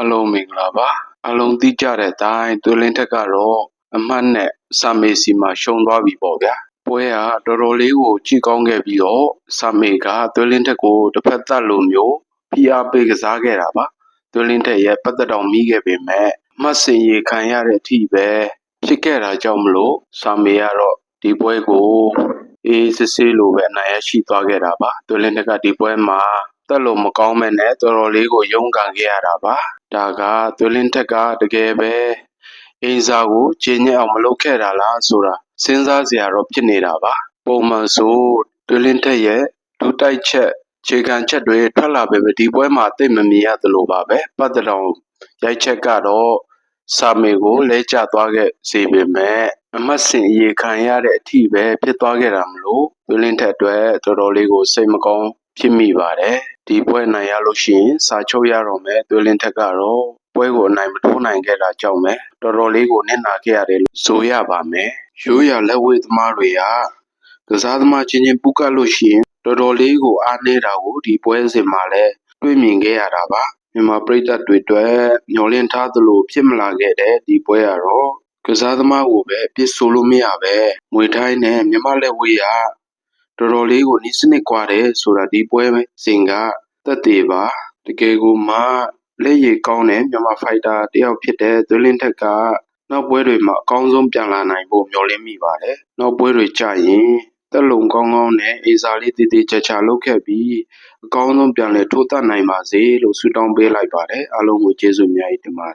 အလုံးမင်္ဂလာပါအလုံးသိကြတဲ့အတိုင်းသွေးလင်းထက်ကတော့အမှတ်နဲ့စာမေစီမှာရှုံသွားပြီပေါ့ဗျာပွဲကတော်တော်လေးကိုကြည့်ကောင်းခဲ့ပြီးတော့စာမေကသွေးလင်းထက်ကိုတစ်ဖက်သက်လိုမျိုးဖိအားပေးကစားခဲ့တာပါသွေးလင်းထက်ရဲ့ပတ်သက်တော်မိခဲ့ပေမဲ့မှတ်စင်ရေခံရတဲ့အထိပဲဖြစ်ခဲ့တာကြောင့်မလို့စာမေကတော့ဒီပွဲကိုအေးစစ်စစ်လိုပဲအနိုင်ရရှိသွားခဲ့တာပါသွေးလင်းထက်ကဒီပွဲမှာ တက်လို့မကောင်းမဲ့နဲ့တော်တော်လေးကိုရုန်းကန်ခဲ့ရတာပါဒါကသွေးလင်းထက်ကတကယ်ပဲအင်းစားကိုကျင်းညက်အောင်မလုပ်ခဲ့တာလားဆိုတာစဉ်းစားစရာတော့ဖြစ်နေတာပါပုံမှန်ဆိုသွေးလင်းထက်ရဲ့ဒုတိုက်ချက်ခြေခံချက်တွေထွက်လာပေမဲ့ဒီပွဲမှာသိပ်မမြင်ရသလိုပါပဲပတ်တတော်ရိုက်ချက်ကတော့စာမေကိုလဲကျသွားခဲ့စေပေမဲ့အမတ်စင်အရေခံရတဲ့အထိပဲဖြစ်သွားခဲ့တာမလို့သွေးလင်းထက်အတွက်တော်တော်လေးကိုစိတ်မကောင်းဖြစ်မိပါတယ် ဒီပွဲနိုင်ရလို့ရှိရင်စာချုပ်ရတော့မယ်သွေးလင်းထက်ကတော့ပွဲကိုအနိုင်မထိုးနိုင်ခဲ့တာကြောင့်ပဲတော်တော်လေးကိုနစ်နာခဲ့ရတယ်လို့ဆိုရပါမယ်ရိုးရလက်ဝဲသမားတွေကကစားသမားချင်းချင်းပူးကပ်လို့ရှိရင်တော်တော်လေးကိုအားနေတာကိုဒီပွဲစဉ်မှာလည်းတွေ့မြင်ခဲ့ရတာပါမြန်မာပြည်သက်တွေအတွက်မျှော်လင့်ထားသလိုဖြစ်မလာခဲ့တဲ့ဒီပွဲကတော့ကစားသမားကိုပဲအပြစ်ဆိုလို့မရပဲငွေထိုင်းနဲ့မြန်မာလက်ဝဲရ တော်တော်လေးကိုနှိစနစ်ကွာတယ်ဆိုတာဒီပွဲစဉ်ကသက်သေပါတကယ်ကိုမှလက်ရည်ကောင်းတဲ့မြန်မာဖိုက်တာတယောက်ဖြစ်တဲ့သွေးလင်းထက်ကနောက်ပွဲတွေမှာအကောင်းဆုံးပြန်လာနိုင်ဖို့မျှော်လင့်မိပါတယ်နောက်ပွဲတွေကြရင်တက်လုံကောင်းကောင်းနဲ့အေစာလေးတည်တည်ချာချာလုပ်ခဲ့ပြီးအကောင်းဆုံးပြန်လဲထိုးသတ်နိုင်ပါစေလို့ဆုတောင်းပေးလိုက်ပါတယ်အားလုံးကိုကျေးဇူးအများကြီးတင်ပါတယ်